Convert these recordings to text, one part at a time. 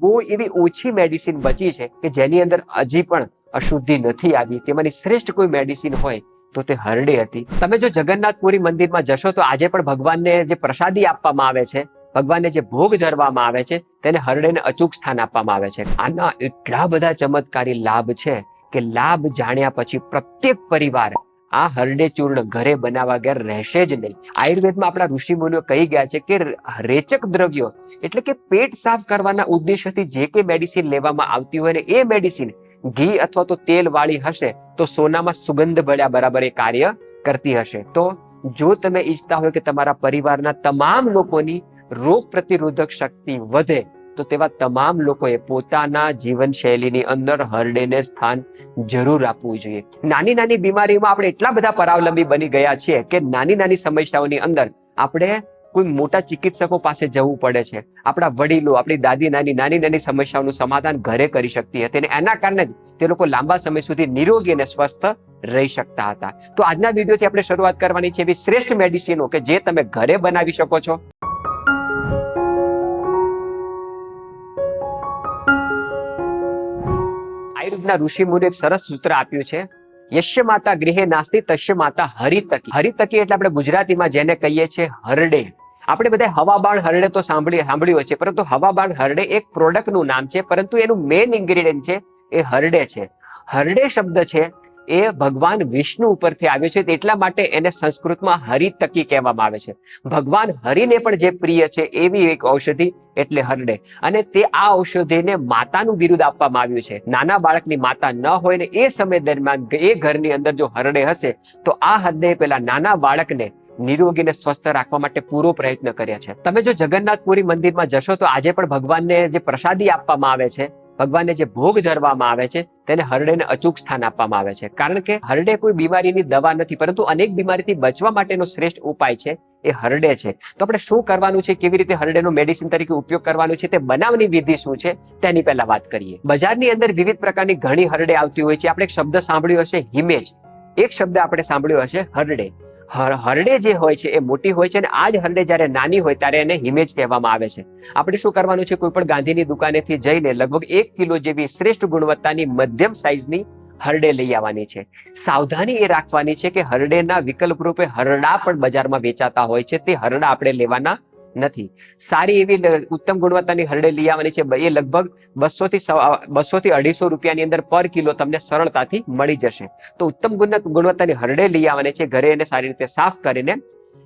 બહુ એવી ઓછી મેડિસિન બચી છે કે જેની અંદર હજી પણ અશુદ્ધિ નથી આવી. તેમાંની શ્રેષ્ઠ કોઈ મેડિસિન હોય તો તે હરડે હતી. તમે જો જગન્નાથપુરી મંદિરમાં જશો તો આજે પણ ભગવાનને જે પ્રસાદી આપવામાં આવે છે, ભગવાનને જે ભોગ ધરવામાં આવે છે, તેને હરડેને અચૂક સ્થાન આપવામાં આવે છે. આના એટલા બધા ચમત્કારી લાભ છે કે લાભ જાણ્યા પછી પ્રત્યેક પરિવાર આ હરડે ચૂર્ણ ઘરે બનાવવા ગેર રહેશે જ નહીં. આયુર્વેદમાં આપણા ઋષિ મુનિઓ કહી ગયા છે કે રેચક દ્રવ્યો એટલે કે પેટ સાફ કરવાના ઉદ્દેશ્યથી જે કે મેડિસિન લેવામાં આવતી હોય ને એ મેડિસિન ઘી અથવા તો તેલ વાળી હશે તો સોનામાં સુગંધ ભળ્યા બરાબર એ કાર્ય કરતી હશે. તો જો તમે ઈચ્છતા હોય કે તમારા પરિવારના તમામ લોકોની રોગ પ્રતિરોધક શક્તિ વધે તો તેવા તમામ લોકોએ પોતાના જીવન શૈલીની અંદર હરડેને સ્થાન જરૂર આપવું જોઈએ. નાની નાની બીમારીમાં આપણે એટલા બધા પરાવલંબી બની ગયા છીએ કે નાની નાની સમસ્યાઓની અંદર આપણે કોઈ મોટા ચિકિત્સકો પાસે જવું પડે છે. આપણા વડીલો, આપણી દાદી નાની નાની નાની સમસ્યાઓનું સમાધાન ઘરે કરી શકતી હતી અને એના કારણે જ તે લોકો લાંબા સમય સુધી નિરોગી અને સ્વસ્થ રહી શકતા હતા. તો આજના વિડીયોથી આપણે શરૂઆત કરવાની છે એવી શ્રેષ્ઠ મેડિસિનો કે જે તમે ઘરે બનાવી શકો છો. આયુર્વેદના ઋષિ મુનિ એક સરસ સૂત્ર આપ્યું છે. યશ્ય માતા ગૃહે નાસ્તી તશ્ય માતા હરિતકી. હરિતકી એટલે આપણે ગુજરાતીમાં જેને કહીએ છીએ હરડે. આપણે બધા હવાબાણ હરડે તો સાંભળી, સાંભળ્યું છે પરંતુ હવાબાણ હરડે એક પ્રોડક્ટનું નામ છે, પરંતુ એનું મેઇન ઇન્ગ્રીડિયન્ટ છે, એ હરડે છે. હરડે શબ્દ છે એ ભગવાન વિષ્ણુ ઉપરથી આવ્યો છે. એટલા માટે એને સંસ્કૃતમાં હરિતકી કહેવામાં આવે છે. ભગવાન હરિને પણ જે પ્રિય છે એવી એક ઔષધિ એટલે હરડે. અને તે આ ઔષધિને માતાનું બિરુદ આપવામાં આવ્યું છે. નાના બાળકની માતા ન હોય ને એ સમય દરમિયાન એ ઘરની અંદર જો હરડે હશે, તો આ હરડે પેલા નાના બાળકને નિરોગીને સ્વસ્થ રાખવા માટે પૂરો પ્રયત્ન કર્યા છે. તમે જો જગન્નાથપુરી મંદિરમાં જશો તો આજે પણ ભગવાનને જે પ્રસાદી આપવામાં આવે છે ભગવાનને જે ભોગ ધરવામાં આવે છે, તેને હરડેને અચૂક સ્થાન આપવામાં આવે છે. કારણ કે હરડે કોઈ બીમારીની દવા નથી, પરંતુ અનેક બીમારીથી બચવા માટેનો શ્રેષ્ઠ ઉપાય છે, એ હરડે છે. તો આપણે શું કરવાનું છે, કેવી રીતે હરડેનો મેડિસિન તરીકે ઉપયોગ કરવાનું છે, તે બનાવની વિધિ શું છે, તેની પહેલા વાત કરીએ. બજારની અંદર વિવિધ પ્રકારની ઘણી હરડે આવતી હોય છે. આપણે એક શબ્દ સાંભળ્યો હશે, હિમેજ. એક શબ્દ આપણે સાંભળ્યો હશે, હરડે. હર- હરડે જે હોય છે એ મોટી હોય છે અને આ જ હરડે જ્યારે નાની હોય ત્યારે એને હિમેજ કહેવામાં આવે છે. આપણે શું કરવાનું છે? કોઈ પણ ગાંધીની દુકાનેથી જઈને લગભગ એક કિલો જેવી શ્રેષ્ઠ ગુણવત્તાની મધ્યમ સાઈઝની હરડે લઈ આવવાની છે. સાવધાની એ રાખવાની છે કે હરડેના વિકલ્પ રૂપે હરડા પણ બજારમાં વેચાતા હોય છે. તે હરડા આપણે લેવાના નથી. સારી એવી ઉત્તમ ગુણવત્તાની હરડે લઈ આવવાની છે એ લગભગ બસો થી બસો થી અઢીસો રૂપિયાની અંદર પર કિલો તમને સરળતાથી મળી જશે. તો ઉત્તમ ગુણવત્તાની હરડે લઈ આવવાની છે. ઘરે એને સારી રીતે સાફ કરીને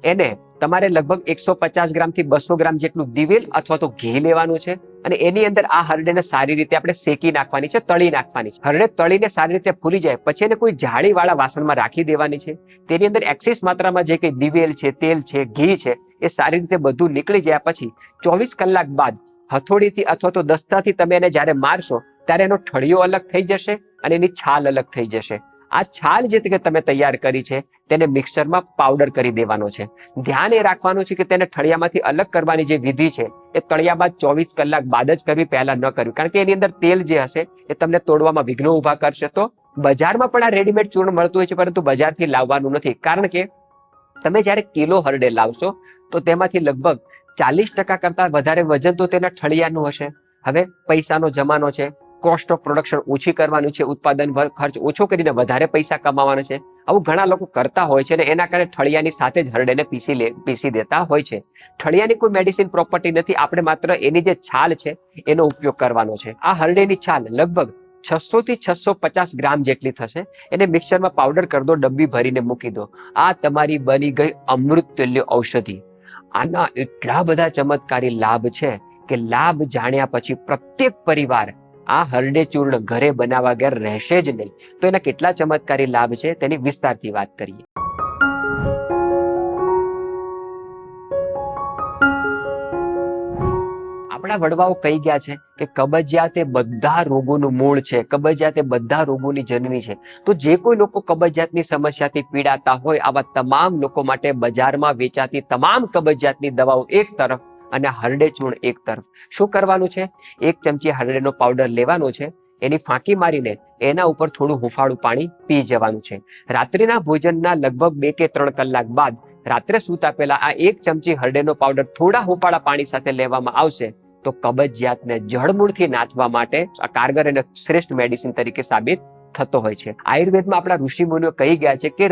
એને તમારે લગભગ એકસો પચાસ ગ્રામથી બસો ગ્રામ જેટલું દિવેલ અથવા તો ઘી લેવાનું છે અને એની અંદર આ હરડેને સારી રીતે આપણે શેકી નાખવાની છે, તળી નાખવાની છે. હરડે તળીને સારી રીતે ફૂલી જાય, પછી એને કોઈ જાળીવાળા વાસણમાં રાખી દેવાની છે. તેની અંદર એક્સિસ માત્રામાં જે કંઈ દિવેલ છે, તેલ છે, ઘી છે, એ સારી રીતે બધું નીકળી જાય, પછી ચોવીસ કલાક બાદ હથોડીથી અથવા તો દસ્તાથી તમે એને જ્યારે મારશો, ત્યારે એનો ઠળિયો અલગ થઈ જશે અને એની છાલ અલગ થઈ જશે. આ છાલ જે તમે તૈયાર કરી છે, તેને મિક્સરમાં પાવડર કરી દેવાનો છે. ધ્યાન એ રાખવાનું છે કે તેને ઠળિયામાંથી અલગ કરવાની જે વિધિ છે, એ તળિયા બાદ ચોવીસ કલાક બાદ જ કરવી પહેલા ન કરવી. કારણ કે એની અંદર તેલ જે હશે, એ તમને તોડવામાં વિઘ્નો ઊભા કરશે. તો બજારમાં પણ આ રેડીમેડ ચૂર્ણ મળતું હોય છે, પરંતુ બજારથી લાવવાનું નથી. કારણ કે તમે જ્યારે કિલો હરડે લાવશો, તો તેમાંથી લગભગ ચાલીસ ટકા કરતા વધારે વજન તો તેના ઠળિયાનું હશે. હવે પૈસાનો જમાનો છે. કોસ્ટ ઓફ પ્રોડક્શન ઓછી કરવાનું છે, ઉત્પાદન ખર્ચ ઓછો કરીને વધારે પૈસા કમાવાનો છે. આવું ઘણા લોકો કરતા હોય છે અને એના કારણે ઠળિયાની સાથે જ હરડેને પીસી લે, પીસી દેતા હોય છે. ઠળિયાની કોઈ મેડિસિન પ્રોપર્ટી નથી, આપણે માત્ર એની જે છાલ છે, એનો ઉપયોગ કરવાનો છે. આ હરડેની છાલ લગભગ છસો થી છસો પચાસ ગ્રામ જેટલી થશે. એને મિક્સરમાં પાવડર કરી દો, ડબ્બી ભરીને મૂકી દો. આ તમારી બની ગઈ અમૃતતુલ્ય ઔષધિ. આના એટલા બધા ચમત્કારી લાભ છે કે લાભ જાણ્યા પછી પ્રત્યેક પરિવાર આ હરડે ચૂર્ણ ઘરે બનાવવા ગેર રહેશે જ નહીં. તો એના કેટલા ચમત્કારી લાભ છે તેની વિસ્તારથી વાત કરીએ. આપણા વડવાઓ કહી ગયા છે કે કબજિયાત એ બધા રોગોનું મૂળ છે, કબજિયાત એ બધા રોગોની જનની છે. તો જે કોઈ લોકો કબજિયાતની સમસ્યાથી પીડાતા હોય, આવા તમામ લોકો માટે બજારમાં વેચાતી તમામ કબજિયાતની દવાઓ એક તરફ અને હરડે ચૂર્ણ એક તરફ. શું કરવાનું છે? એક ચમચી હરડેનો પાવડર લેવાનો છે, એની ફાંકી મારીને એના ઉપર થોડું હુંફાળું પાણી પી જવાનું છે. રાત્રિના ભોજનના લગભગ બે કે ત્રણ કલાક બાદ રાત્રે સૂતા પહેલા આ એક ચમચી હરડેનો પાવડર થોડા હુંફાળા પાણી સાથે લેવામાં આવશે, તો કબજિયાતને જળમૂળથી નાથવા માટે આ કારગર અને શ્રેષ્ઠ મેડિસિન તરીકે સાબિત થતો હોય છે. આયુર્વેદમાં આપણા ઋષિ મુનિઓ કહી ગયા છે કે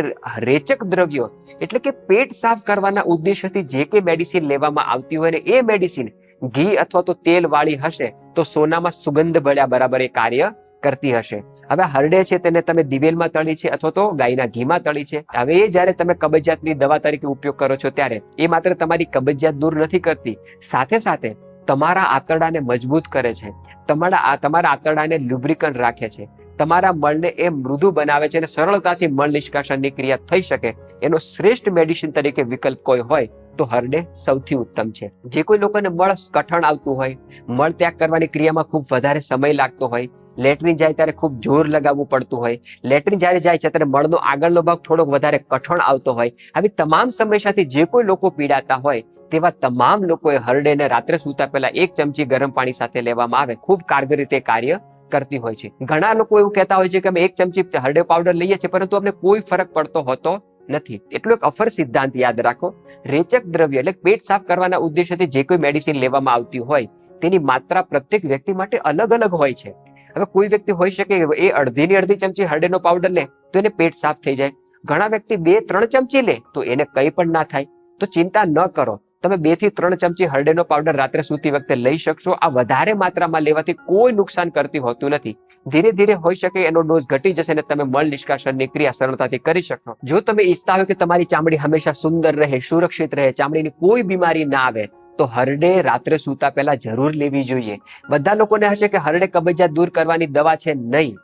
રેચક દ્રવ્યો એટલે કે પેટ સાફ કરવાના ઉદ્દેશ્યથી જે કે મેડિસિન લેવામાં આવતી હોય ને એ મેડિસિન ઘી અથવા તો તેલ વાળી હશે તો સોનામાં સુગંધ ભળ્યા બરાબર એ કાર્ય કરતી હશે. હવે હરડે છે તેને તમે દિવેલમાં તળી છે અથવા તો ગાયના ઘીમાં તળી છે. હવે એ જ્યારે તમે કબજિયાતની દવા તરીકે ઉપયોગ કરો છો ત્યારે એ માત્ર તમારી કબજિયાત દૂર નથી કરતી. સાથે સાથે તમારા આંતરડાને મજબૂત કરે છે. તમારા તમારા આંતરડાને લુબ્રિકન રાખે છે. તમારા મળને એ મૃદુ બનાવે છે અને સરળતાથી મળ નિષ્કાશનની ક્રિયા થઈ શકે, એનો શ્રેષ્ઠ મેડિસિન તરીકે વિકલ્પ કોઈ હોય તો હરડે સૌથી ઉત્તમ છે. જે કોઈ લોકોને મળ કઠણ આવતું હોય, મળ ત્યાગ કરવાની ક્રિયામાં ખૂબ વધારે સમય લાગતો હોય, લેટરિન જાય ત્યારે ખૂબ જોર લગાવવું પડતું હોય, લેટ્રિન જ્યારે જાય છે ત્યારે મળનો આગળનો ભાગ થોડોક વધારે કઠણ આવતો હોય. આવી તમામ સમસ્યાથી જે કોઈ લોકો પીડાતા હોય, તેવા તમામ લોકોએ હરડેને રાત્રે સૂતા પહેલા એક ચમચી ગરમ પાણી સાથે લેવામાં આવે. ખૂબ કારગર રીતે કાર્ય કરતી હોય છે. ઘણા લોકો એવું કહેતા હોય છે કે અમે એક ચમચી હરડે પાવડર લઈએ છીએ, પરંતુ અમને કોઈ ફરક પડતો હોતો નથી. એટલો એક અફર સિદ્ધાંત યાદ રાખો. રેચક દ્રવ્ય એટલે પેટ સાફ કરવાના ઉદ્દેશ્યથી જે કોઈ મેડિસિન લેવામાં આવતી હોય, તેની માત્રા પ્રત્યેક વ્યક્તિ માટે અલગ અલગ હોય છે. હવે કોઈ વ્યક્તિ હોઈ શકે એ અડધીની અડધી ચમચી હરડેનો પાવડર લે, તો એને પેટ સાફ થઈ જાય. ઘણા વ્યક્તિ બે, ત્રણ ચમચી લે, તો એને કંઈ પણ ના થાય. તો ચિંતા ન કરો. તમે બેથી ત્રણ ચમચી હરડેનો પાવડર રાત્રે સૂતી વખતે લઈ શકશો. આ વધારે માત્રામાં લેવાથી કોઈ નુકસાન કરતી હોતું નથી. ધીરે ધીરે હોઈ શકે એનો ડોઝ ઘટી જશે અને તમે મળ નિષ્કાશનની ક્રિયા સરળતાથી કરી શકશો. જો તમે ઈચ્છતા હોય કે તમારી ચામડી હંમેશા સુંદર રહે, સુરક્ષિત રહે, ચામડીની કોઈ બીમારી ના આવે, તો હરડે રાત્રે સૂતા પહેલા જરૂર લેવી જોઈએ. બધા લોકોને હશે કે હરડે કબજિયાત દૂર કરવાની દવા છે નહીં.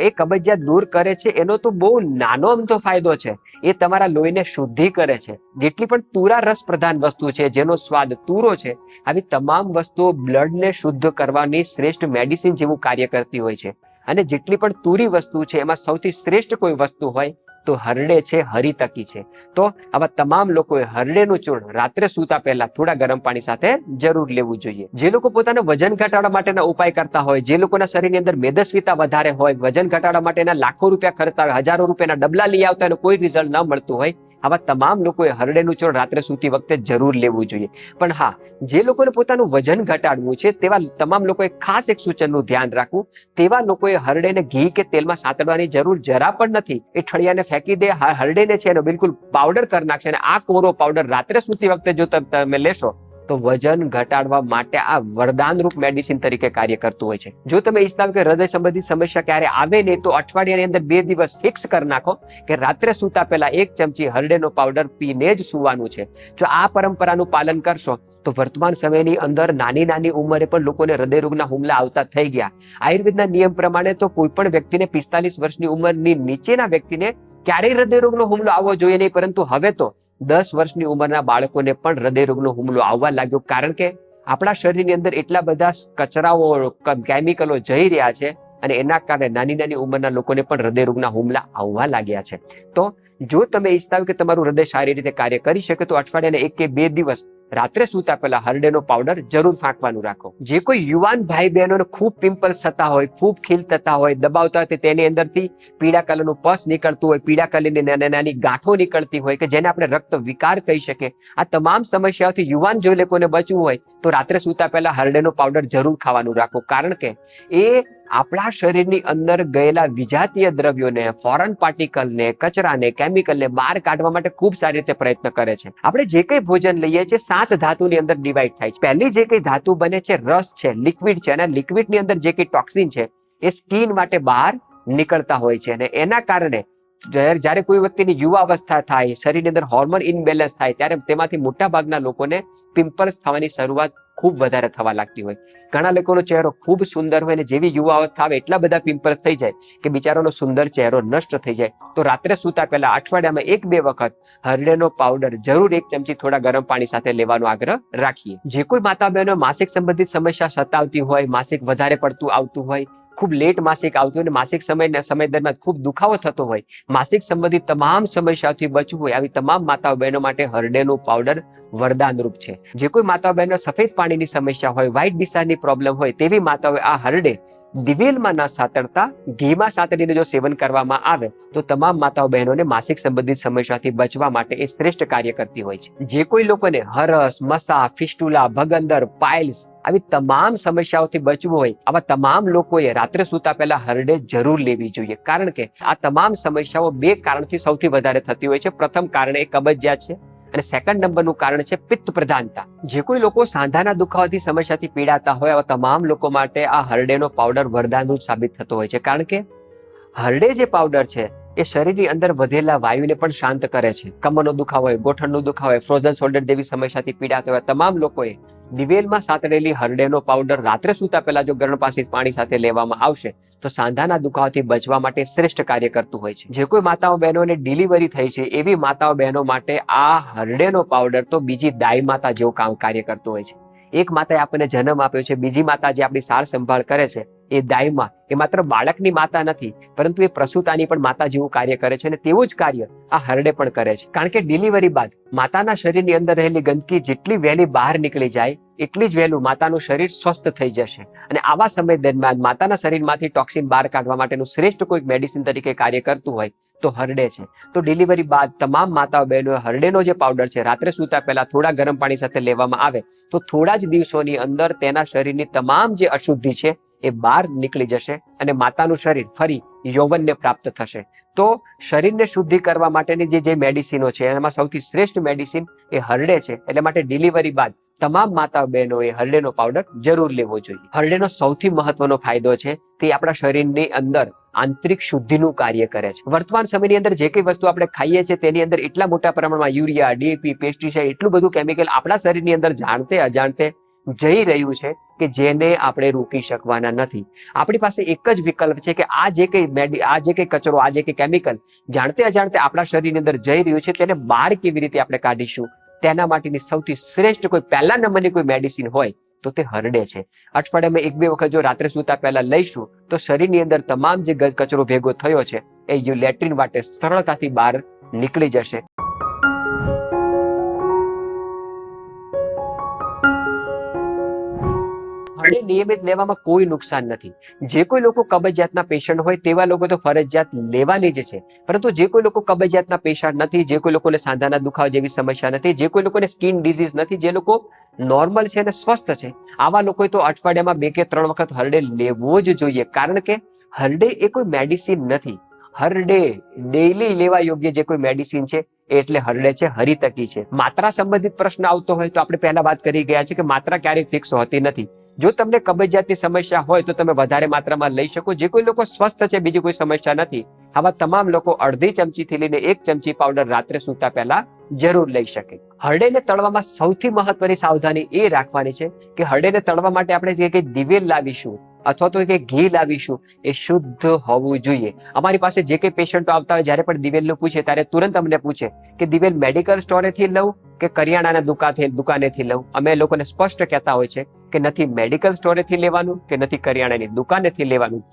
એ કબજિયાત દૂર કરે છે, એનો તો બહુ નાનો અમથો ફાયદો છે. એ તમારા લોહીને શુદ્ધિ કરે છે. જેટલી પણ તુરા રસ પ્રધાન વસ્તુ છે, જેનો સ્વાદ તુરો છે, આવી તમામ વસ્તુઓ બ્લડને શુદ્ધ કરવાની શ્રેષ્ઠ મેડિસિન જેવું કાર્ય કરતી હોય છે. અને જેટલી પણ તુરી વસ્તુ છે, એમાં સૌથી શ્રેષ્ઠ કોઈ વસ્તુ હોય તો હરડે છે હરિતકી છે. તો આવા તમામ લોકોએ હરડેનું ચૂર્ણ રાત્રે સૂતા પહેલા થોડા ગરમ પાણી સાથે જરૂર લેવું જોઈએ. જે લોકો પોતાના વજન ઘટાડવા માટેના ઉપાય કરતા હોય, જે લોકોના શરીરની અંદર મેદસ્વીતા વધારે હોય, વજન ઘટાડવા માટેના લાખો રૂપિયા ખર્ચતા હોય, હજારો રૂપિયાના ડબલા લઈ આવતા હોય કોઈ રિઝલ્ટ ન મળતું હોય, આવા તમામ લોકોએ હરડેનું ચૂર્ણ રાત્રે સૂતી વખતે જરૂર લેવું જોઈએ. પણ હા, જે લોકોને પોતાનું વજન ઘટાડવું છે, તેવા તમામ લોકોએ ખાસ એક સૂચનનું ધ્યાન રાખવું. તેવા લોકોએ હરડેને ઘી કે તેલમાં સાતડવાની જરૂર જરા પણ નથી. એ ઠળિયાને ફેંકી દે હરડેને છે એનો બિલકુલ પાવડર કરી નાખશે અને આ કોરો પાવડર રાત્રે સૂતી વખતે જો તમે લેશો, તો વજન ઘટાડવા માટે આ વરદાનરૂપ મેડિસિન તરીકે કાર્ય કરતું હોય છે. જો તમે ઈચ્છતા કે હૃદય સંબંધિત સમસ્યા ક્યારે આવે નહીં, તો અઠવાડિયાની અંદર બે દિવસ ફિક્સ કરી નાખો કે રાત્રે સૂતા પહેલા એક ચમચી હરડેનો પાવડર પીને જ સુવાનું છે. જો આ પરંપરાનું પાલન કરશો, તો વર્તમાન સમયની અંદર નાની નાની ઉંમરે પણ લોકોને હૃદય રોગના હુમલા આવતા થઈ ગયા. આયુર્વેદના નિયમ પ્રમાણે તો કોઈ પણ વ્યક્તિને પિસ્તાલીસ વર્ષની ઉંમરની નીચેના વ્યક્તિને ક્યારેય હૃદયરોગનો હુમલો આવવો જોઈએ નહીં, પરંતુ હવે તો દસ વર્ષની ઉંમરના બાળકોને પણ હૃદયરોગનો હુમલો આવવા લાગ્યો, કારણ કે આપણા શરીરની અંદર એટલા બધા કચરાઓ કેમિકલો જઈ રહ્યા છે અને એના કારણે નાની નાની ઉંમરના લોકોને પણ હૃદયરોગના હુમલા આવવા લાગ્યા છે. તો જો તમે ઈચ્છતા હોય કે તમારું હૃદય સારી રીતે કાર્ય કરી શકે, તો અઠવાડિયાને એક કે બે દિવસ રાત્રે સૂતા પહેલા હરડેનો પાવડર જરૂર ફાંકવાનું રાખો. જે કોઈ યુવાન ભાઈ બહેનોને ખૂબ પિમ્પલ્સ થતા હોય, ખૂબ ખીલ થતા હોય, દબાવતા હોય તેની અંદરથી પીળા કલરનું પસ નીકળતું હોય, પીળા કલરની નાની નાની ગાંઠો નીકળતી હોય કે જેને આપણે રક્ત વિકાર કહી શકીએ. આ તમામ સમસ્યાઓથી યુવાન જો લોકોને બચવું હોય, તો રાત્રે સૂતા પહેલા હરડેનો પાવડર જરૂર ખાવાનું રાખો. કારણ કે એ આપણા શરીરની અંદર ગયેલા વિજાતીય દ્રવ્યોને ફોરેન પાર્ટિકલને કચરાને કેમિકલને બહાર કાઢવા માટે ખૂબ સારી રીતે પ્રયત્ન કરે છે. આપણે જે કંઈ ભોજન લઈએ છીએ, સાત ધાતુની અંદર ડિવાઈડ થાય છે. પહેલી જે કંઈ ધાતુ બને છે, રસ છે લિક્વિડ છે અને લિક્વિડની અંદર જે કંઈ ટોક્સિન છે, એ સ્કિન માટે બહાર નીકળતા હોય છે અને એના કારણે જ્યારે કોઈ વ્યક્તિની યુવા અવસ્થા થાય, શરીરની અંદર હોર્મોન ઇનબેલેન્સ થાય, ત્યારે તેમાંથી મોટા ભાગના લોકોને પિમ્પલ્સ થવાની શરૂઆત ખૂબ વધારે થવા લાગતી હોય. ઘણા લોકોનો ચહેરો ખૂબ સુંદર હોય અને જેવી યુવા અવસ્થા આવે એટલા બધા પિમ્પલ્સ થઈ જાય કે બિચારાનો સુંદર ચહેરો નષ્ટ થઈ જાય. તો રાત્રે સૂતા પહેલા અઠવાડિયામાં એક બે વખત હરડેનો પાવડર જરૂર એક ચમચી થોડા ગરમ પાણી સાથે લેવાનો આગ્રહ રાખીએ. જે કોઈ માતા બહેનો માસિક સંબંધિત સમસ્યા સતાવતી હોય, માસિક વધારે પડતું આવતું હોય ખૂબ લેટ માસિક આવતું હોય અને માસિક સમય સમય દરમિયાન ખૂબ દુખાવો થતો હોય, માસિક સંબંધિત તમામ સમસ્યાઓથી બચવું હોય આવી તમામ માતાઓ બહેનો માટે હરડેનું પાવડર વરદાનરૂપ છે. જે કોઈ માતાઓ બહેનો સફેદ પાણીની સમસ્યા હોય વ્હાઇટ ડિસાની પ્રોબ્લેમ હોય તેવી માતાઓએ આ હરડે દિવેલમાં ન સાતડતા, ઘીમાં સાતડીને જો સેવન કરવામાં આવે, તો તમામ માતાઓ બહેનોને માસિક સંબંધિત સમસ્યાથી બચવા માટે એ શ્રેષ્ઠ કાર્ય કરતી હોય છે. જે કોઈ લોકોને હરસ મસા ફિસ્ટુલા, ભગંદર પાઇલ્સ આવી તમામ સમસ્યાઓથી બચવું હોય, આવા તમામ લોકોએ રાત્રે સૂતા પહેલા હરડે જરૂર લેવી જોઈએ. કારણ કે આ તમામ સમસ્યાઓ બે કારણથી સૌથી વધારે થતી હોય છે. પ્રથમ કારણ એ કબજિયાત છે અને સેકન્ડ નંબરનું કારણ છે પિત્ત પ્રધાનતા જે કોઈ લોકો સાંધાના દુખાવાથી સમસ્યાથી પીડાતા હોય, આવા તમામ લોકો માટે આ હરડેનો પાવડર વરદાનરૂપ સાબિત થતો હોય છે. કારણ કે હરડે જે પાવડર છે એ શરીરની અંદર વધેલા વાયુને પણ શાંત કરે છે. કમરનો દુખાવો હોય, ગોઠણનો દુખાવો હોય ફ્રોઝન શોલ્ડર જેવી સમસ્યાથી પીડાતા હોય, તમામ લોકોએ દિવેલમાં સાતડેલી હરડેનો પાવડર રાત્રે સૂતા પહેલા જો ગરમ પાસી પાણી સાથે લેવામાં આવશે, તો સાંધાના દુખાવાથી બચવા માટે શ્રેષ્ઠ કાર્ય કરતું હોય છે. જે કોઈ માતાઓ બહેનોને ડિલિવરી થઈ છે, એવી માતાઓ બહેનો માટે આ હરડેનો પાવડર તો બીજી દાઈ માતા જેવું કામ કાર્ય કરતું હોય છે. એક માતાએ આપણને જન્મ આપ્યો છે, બીજી માતા જે આપણી સાર સંભાળ કરે છે એ દાયમાં એ માત્ર બાળકની માતા નથી, પરંતુ એ પ્રસૂતાની પણ માતા જેવું કાર્ય કરે છે અને તેવું જ કાર્ય આ હરડે પણ કરે છે. કારણ કે ડિલિવરી બાદ માતાના શરીરની અંદર રહેલી ગંદકી જેટલી વહેલી બહાર નીકળી જાય, એટલી જ વહેલું માતાનું શરીર સ્વસ્થ થઈ જશે. અને આવા સમય દરમિયાન માતાના શરીરમાંથી ટોક્સિન બહાર કાઢવા માટેનું શ્રેષ્ઠ કોઈક મેડિસિન તરીકે કાર્ય કરતું હોય, તો હરડે છે. તો ડિલિવરી બાદ તમામ માતાઓ બહેનોએ હરડેનો જે પાવડર છે, રાત્રે સૂતા પહેલા થોડા ગરમ પાણી સાથે લેવામાં આવે, તો થોડા જ દિવસોની અંદર તેના શરીરની તમામ જે અશુદ્ધિ છે એ બહાર નીકળી જશે અને માતાનું શરીર ફરી યૌવનને પ્રાપ્ત થશે. તો શરીરને શુદ્ધિ કરવા માટેની જે જે મેડિસિનો છે, એમાં સૌથી શ્રેષ્ઠ મેડિસિન એ હરડે છે. એટલે માટે ડિલિવરી બાદ તમામ માતા બહેનોએ હરડેનો પાવડર જરૂર લેવો જોઈએ. હરડેનો સૌથી મહત્વનો ફાયદો છે તે આપણા શરીરની અંદર આંતરિક શુદ્ધિનું કાર્ય કરે છે. વર્તમાન સમયની અંદર જે કઈ વસ્તુ આપણે ખાઈએ છીએ તેની અંદર એટલા મોટા પ્રમાણમાં યુરિયા ડીએપી પેસ્ટિસાઇડ એટલું બધું કેમિકલ આપણા શરીરની અંદર જાણતે અજાણતે જઈ રહ્યું છે કે જેને આપણે રોકી શકવાના નથી. આપણી પાસે એક જ વિકલ્પ છે કે આ જે કઈ આ જે કઈ કચરો, આ જે કઈ કેમિકલ જાણતે અજાણતે આપણા શરીરની અંદર જઈ રહ્યું છે, તેને બહાર કેવી રીતે આપણે કાઢીશું? તેના માટેની સૌથી શ્રેષ્ઠ કોઈ પહેલા નંબરની કોઈ મેડિસિન હોય તો તે હરડે છે. અઠવાડિયામાં એક બે વખત જો રાત્રે સૂતા પહેલા લઈશું, તો શરીરની અંદર તમામ જે કચરો ભેગો થયો છે, એ યુ લેટ્રિન માટે સરળતાથી બહાર નીકળી જશે. હરડે નિયમિત લેવામાં કોઈ નુકસાન નથી. જે કોઈ લોકો કબજિયાતના પેશન્ટ હોય તેવા લોકો તો ફરજિયાત લેવાની જ છે. પરંતુ જે કોઈ લોકો કબજિયાતના પેશન્ટ નથી, જે કોઈ લોકોને સાંધાના દુખાવ જેવી સમસ્યા નથી, જે કોઈ લોકોને સ્કિન ડિઝીઝ નથી, જે લોકો નોર્મલ છે અને સ્વસ્થ છે, આવા લોકોએ તો અઠવાડિયામાં બે કે ત્રણ વખત હરડે લેવો જ જોઈએ. કારણ કે હરડે એ કોઈ મેડિસિન નથી. હરડે ડેઈલી લેવા યોગ્ય જે કોઈ મેડિસિન છે એટલે હરડે છે, હરિતકી છે. માત્રા સંબંધિત પ્રશ્ન આવતો હોય તો આપણે પહેલા વાત કરી ગયા છે કે માત્રા ક્યારેય ફિક્સ હોતી નથી. જો તમને કબજિયાતની સમસ્યા હોય તો તમે વધારે માત્રામાં લઈ શકો. જે કોઈ લોકો સ્વસ્થ છે, બીજી કોઈ સમસ્યા નથી. આવા તમામ લોકો અડધી ચમચીથી લઈને એક ચમચી પાવડર રાત્રે સૂતા પહેલા જરૂર લઈ શકે. હરડેને તળવામાં સૌથી મહત્વની સાવધાની એ રાખવાની છે કે હરડેને તળવા માટે આપણે જે કંઈ દિવેલ લાવીશું અથવા તો કે ઘી લાવીશું, એ શુદ્ધ હોવું જોઈએ. અમારી પાસે જે કંઈ પેશન્ટો આવતા હોય, જ્યારે પણ દિવેલનું પૂછે, ત્યારે તુરંત અમને પૂછે કે, દિવેલ મેડિકલ સ્ટોરેથી લઉં કે કરિયાણાના દુકાનથી દુકાનેથી લઉં? અમે લોકોને સ્પષ્ટ કહેતા હોય છે કે, નથી મેડિકલ સ્ટોરેથી લેવાનું કે નથી કરિયાણાની દુકાનેથી લેવાનું?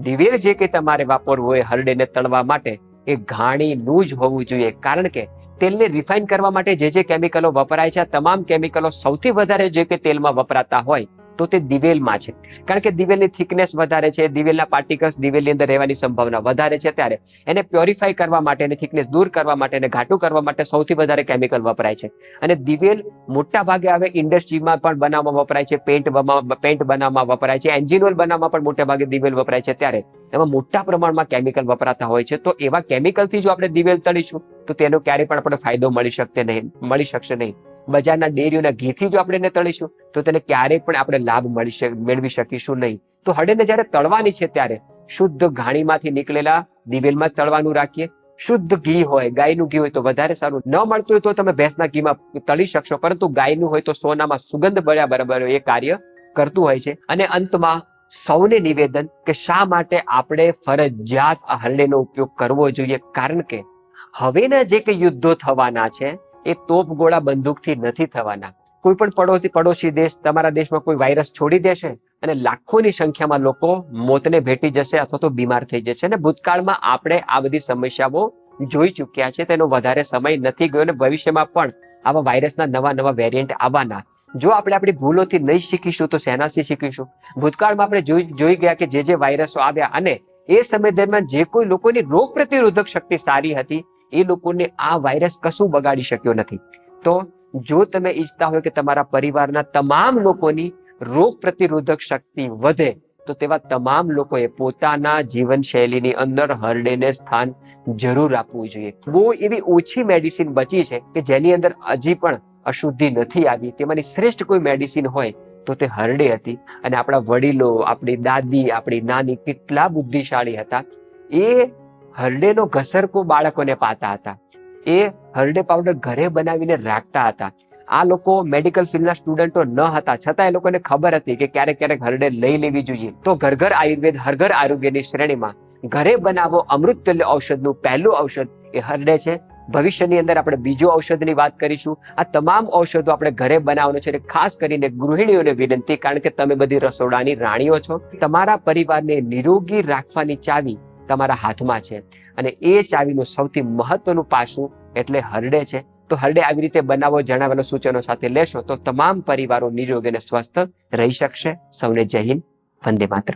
દિવેલ જે કંઈ તમારે વાપરવું હોય, હરડેને તળવા માટે, એ ઘાણીનું જ હોવું જોઈએ. કારણ કે, તેલને રિફાઇન કરવા માટે જે જે કેમિકલો વપરાય છે તમામ કેમિકલો સૌથી વધારે જે કે તેલમાં વપરાતા હોય તો તે દિવેલમાં છે. કારણ કે દિવેલની થિકનેસ વધારે છે, દિવેલના પાર્ટિકલ્સ દિવેલની અંદર રહેવાની સંભાવના વધારે છે ત્યારે એને પ્યોરિફાય કરવા માટે એને થિકનેસ દૂર કરવા માટે અને ઘાટું કરવા માટે સૌથી વધારે કેમિકલ વપરાય છે. અને દિવેલ મોટા ભાગે હવે ઇન્ડસ્ટ્રીમાં પણ બનાવવામાં વપરાય છે પેન્ટ પેન્ટ બનાવવામાં વપરાય છે એન્જિન ઓઇલ બનાવવામાં પણ મોટા ભાગે દિવેલ વપરાય છે ત્યારે એમાં મોટા પ્રમાણમાં કેમિકલ વપરાતા હોય છે. તો એવા કેમિકલથી જો આપણે દિવેલ તળીશું, તો તેનો ક્યારેય પણ આપણે ફાયદો મળી શકશે નહીં, મળી શકશે નહીં. બજારના ડેરીઓના ઘીથી જો આપણે એને તળીશું, તો તેને ક્યારેય પણ આપણે લાભ મળી મેળવી શકીશું નહીં. તો હળેને જ્યારે તળવાની છે ત્યારે શુદ્ધ ઘાણીમાંથી નીકળેલા દિવેલમાં તળવાનું રાખીએ. શુદ્ધ ઘી હોય, ગાયનું ઘી હોય તો વધારે સારું. ન મળતું હોય તો તમે ભેંસના ઘીમાં તળી શકશો, પરંતુ ગાયનું હોય તો સોનામાં સુગંધ બળ્યા બરાબર એ કાર્ય કરતું હોય છે. અને અંતમાં સૌને નિવેદન કે શા માટે આપણે ફરજિયાત આ હરડેનો ઉપયોગ કરવો જોઈએ? કારણ કે હવેના જે કંઈ યુદ્ધો થવાના છે એ તોપ ગોળા બંદૂકથી નથી થવાના. કોઈ પણ પડોશી પડોશી દેશ તમારા દેશમાં કોઈ વાયરસ છોડી દેશે અને લાખોની સંખ્યામાં લોકો મોતને ભેટી જશે અથવા તો બીમાર થઈ જશે અને ભૂતકાળમાં આપણે આ બધી સમસ્યાઓ જોઈ ચૂક્યા છે. તેનો વધારે સમય નથી ગયો અને ભવિષ્યમાં પણ આવા વાયરસના નવા નવા વેરિયન્ટ આવવાના. જો આપણે આપણી ભૂલોથી નહીં શીખીશું તો શેનાથી શીખીશું? ભૂતકાળમાં આપણે જોઈ જોઈ ગયા કે જે જે વાયરસો આવ્યા અને એ સમય દરમિયાન જે કોઈ લોકોની રોગ પ્રતિરોધક શક્તિ સારી હતી એ લોકોને આ વાયરસ કશું બગાડી શક્યો નથી. તો જો તમે ઈચ્છતા હોય કે તમારા પરિવારના તમામ લોકોની રોગ પ્રતિરોધક શક્તિ વધે, તો તેવા તમામ લોકોએ પોતાના જીવન શૈલીની અંદર હરડેને સ્થાન જરૂર આપવું જોઈએ. બહુ એવી ઓછી મેડિસિન બચી છે કે જેની અંદર હજી પણ અશુદ્ધિ નથી આવી. તેમાંની શ્રેષ્ઠ કોઈ મેડિસિન હોય તો તે હરડે હતી. અને આપણા વડીલો, આપણી દાદી, આપણી નાની કેટલા બુદ્ધિશાળી હતા. એ હરડેનો ઘસરકો બાળકોને પાતા હતા. એ હરડે પાવડર ઘરે બનાવીને રાખતા હતા. આ લોકો મેડિકલ ફિલ્ડના સ્ટુડન્ટો ન હતા. છતાં એ લોકોને ખબર હતી કે ક્યારેક ક્યારેક હરડે લઈ લેવી જોઈએ. તો ઘર ઘર આયુર્વેદ હર ઘર આરોગ્યની શ્રેણીમાં ઘરે બનાવો અમૃતતુલ્ય ઔષધનું પહેલું ઔષધ એ હરડે છે. ભવિષ્યની અંદર આપણે બીજો ઔષધની વાત કરીશું. આ તમામ ઔષધો આપણે ઘરે બનાવવાનું છે અને ખાસ કરીને ગૃહિણીઓને વિનંતી, કારણ કે તમે બધી રસોડાની રાણીઓ છો. તમારા પરિવારને નિરોગી રાખવાની ચાવી તમારા હાથમાં છે. અને એ ચાવીનું સૌથી મહત્વનું પાસું એટલે હરડે છે. તો હરડે આવી રીતે બનાવો, જણાવેલા સૂચનો સાથે લેશો તો તમામ પરિવારો નિરોગી અને સ્વસ્થ રહી શકશે. સૌને જય હિન્દ. વંદે માત્ર